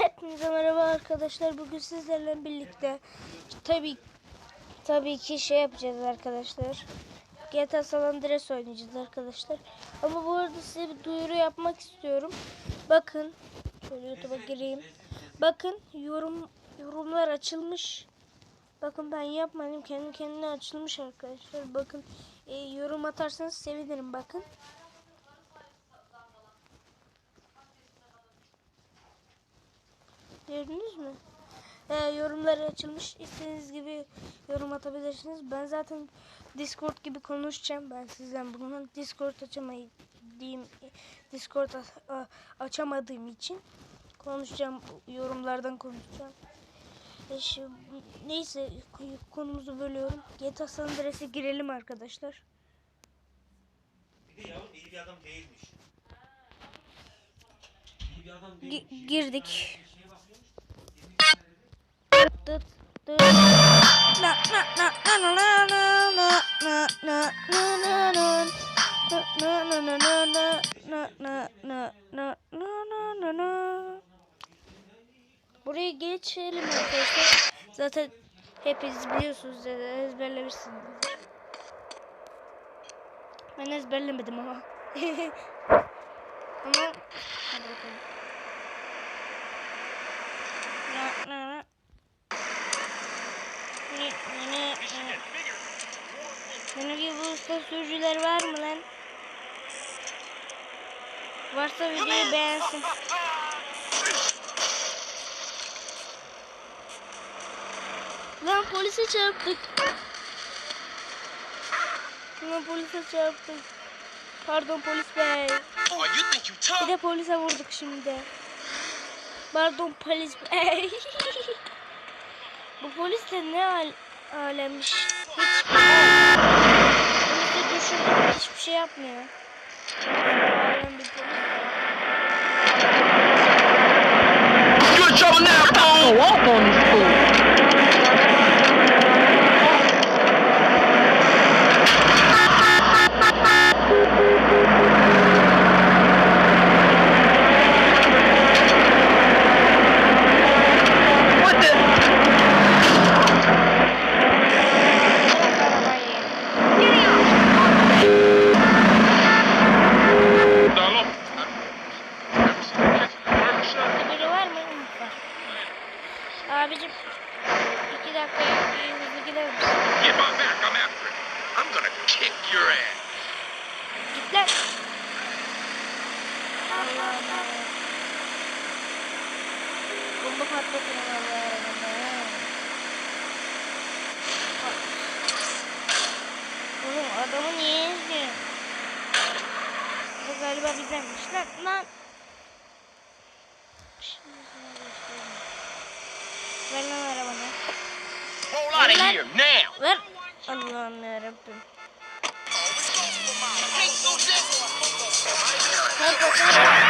Hepinize merhaba arkadaşlar. Bugün sizlerle birlikte tabii tabii ki şey yapacağız arkadaşlar. GTA San Andreas oynayacağız arkadaşlar. Ama bu arada size bir duyuru yapmak istiyorum. Bakın şöyle YouTube'a gireyim. Bakın yorum yorumlar açılmış. Bakın ben yapmadım. Kendi kendine açılmış arkadaşlar. Bakın e, yorum atarsanız sevinirim bakın. Gördünüz mü? Ee, yorumları açılmış. İstediğiniz gibi yorum atabilirsiniz. Ben zaten Discord gibi konuşacağım. Ben sizden bunu Discord açamayı diyeyim. Discord açamadığım için konuşacağım. Yorumlardan konuşacağım. E şu, neyse konumuzu bölüyorum. GTA San Andreas'e girelim arkadaşlar. Bir de yavrum iyi bir adam değilmiş. İyi bir adam değilmiş. girdik. Buraya geçelim arkadaşlar. Zaten hepiniz biliyorsunuz ezberlemişsiniz. Ben ezberlemedim ama. ama hadi bakalım. Na na na. Ne ne ne ne. Senin gibi usta sürücüler var mı lan? Varsa videoyu beğensin. Lan polise çarptık. Lan polise çarptık. Pardon polis bey. Bir de polise vurduk şimdi. Pardon polis bey. Bu polis de ne al alemmiş hiçbir şey yapmıyor. Adamı niye izliyorsun? Bu galiba bizdenmiş lan lan. Şimdi sana göstereyim. Ver lan arabanı. Roll out of here now. Ver. Allah'ım yarabbim. Tempo tempo.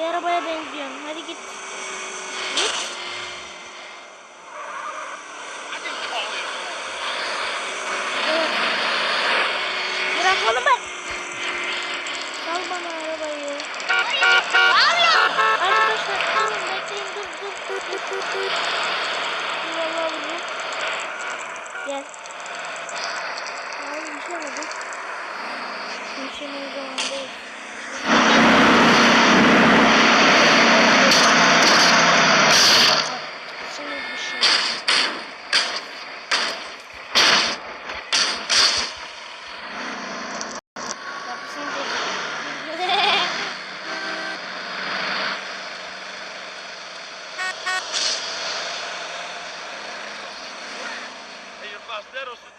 Bir arabaya benziyorsun. Hadi git. Git. Evet. Bırak onu ben. Sal bana arabayı. Arkadaşlar tamam bekleyin dur dur dur dur dur dur. Valla vurayım. Gel. Abi bir şey olmadı. Bir şey.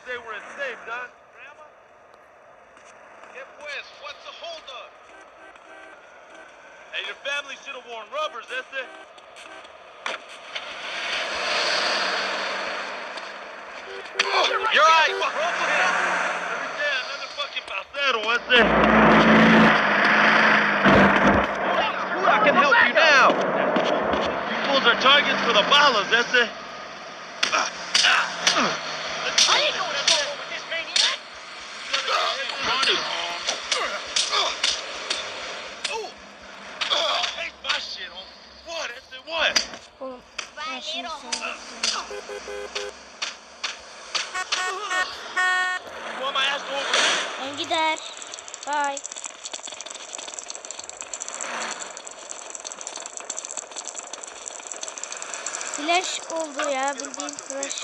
They were safe, huh? Grandma? Get west. What's the holdup? Hey, your family should have worn rubbers, that's it. You're right. Every day another fucking falsetto, what's it? I can help you now. You fools are targets for the ballas, that's it. Uh, uh, uh. Oğlum ben şimdi. Bye. Flash oldu ya bildiğin flash.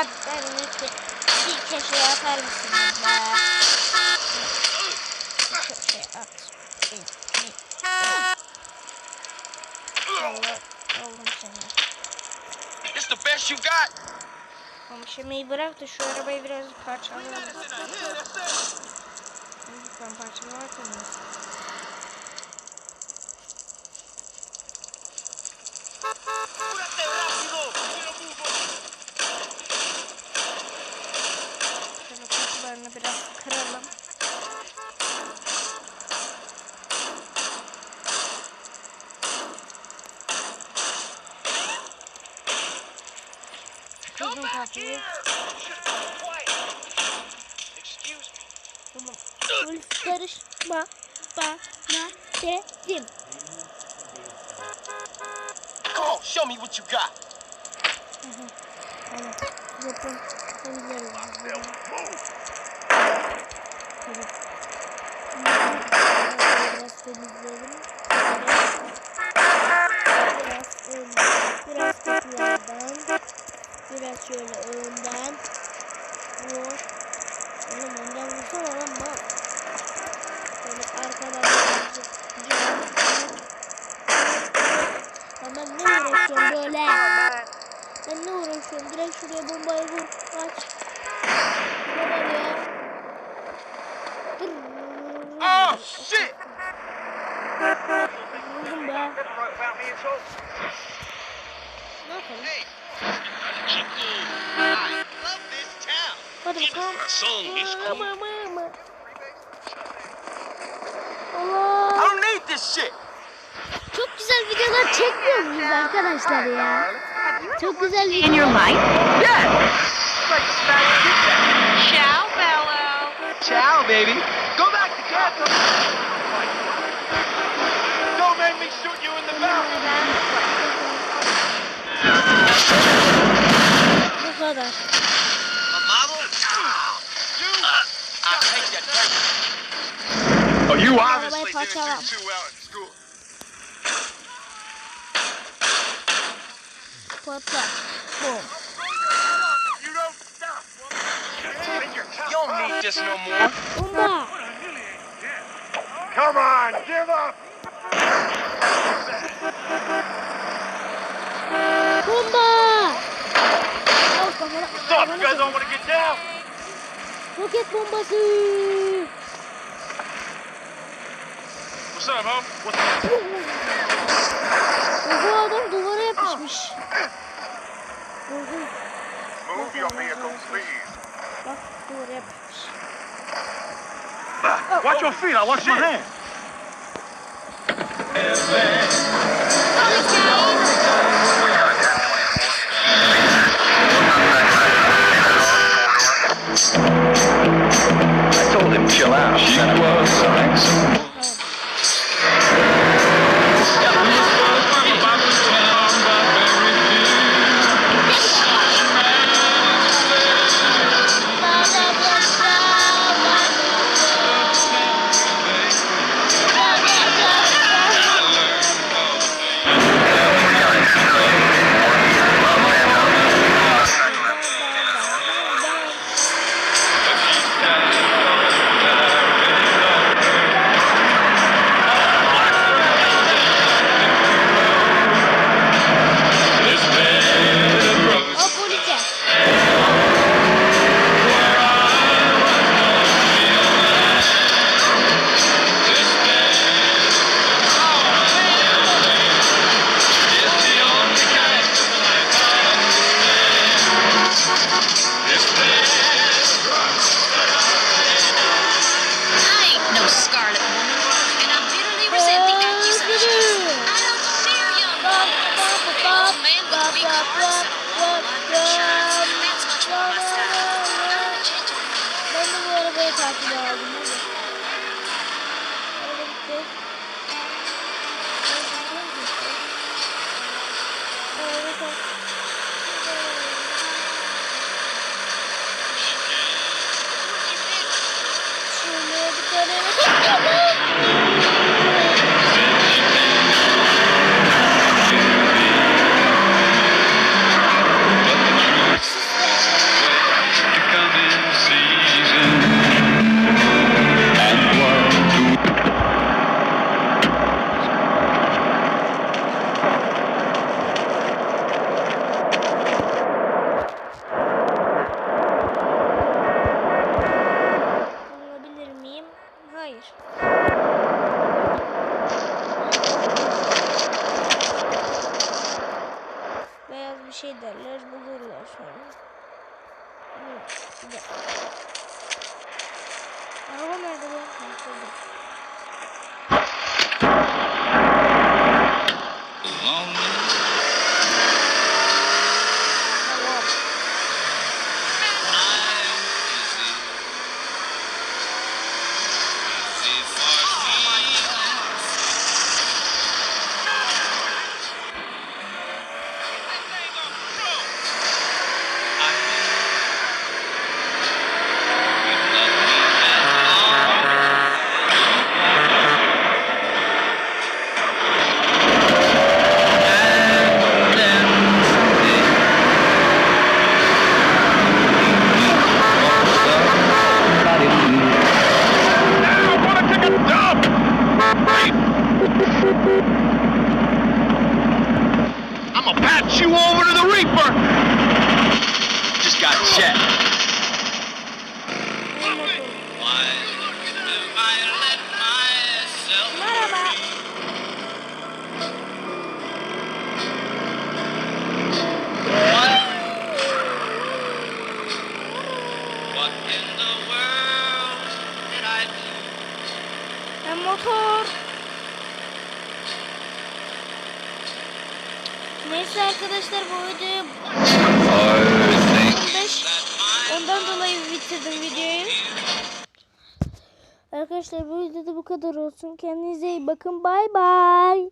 Abi lütfen bir köşeye atar mısın be? Bir köşeye at. Allah, seni. It's the best you got. Şimdi bırak da şu arabayı biraz parçalayalım. Lütfen mısın? Kırdım kapıyı. Excuse me. Tamam. Polis karışma bana dedim. Come on, show me what you got. Yapın. Temizleriz. Song is ama. I Allah. don't need this shit. Çok güzel videolar çekmiyor muyuz arkadaşlar ya? Çok güzel In video. your life? Yeah. Ciao, Bello. Ciao, baby. Go back to camp. Don't make me shoot you in the mouth. Bu kadar. Oh, you Arabayı parçalam. too well at school. Patla. Bom. You don't stop. You don't need this no more. Bomba. Come on, give up. Bomba. Al kafana. What's up? You guys don't want to get down? Roket bombası. What's up, home? What's up? Bu adam duvara yapışmış. Move your vehicles, please. Bak duvara yapışmış. Watch your feet. I watch my hands. Gracias. Bir şey derler, bulurlar sonra. Bir dakika. Araba nerede lan? Şurada. Motor. Neyse arkadaşlar bu videoyu 15 ondan dolayı bitirdim videoyu. Arkadaşlar bu videoda bu kadar olsun. Kendinize iyi bakın. Bay bay.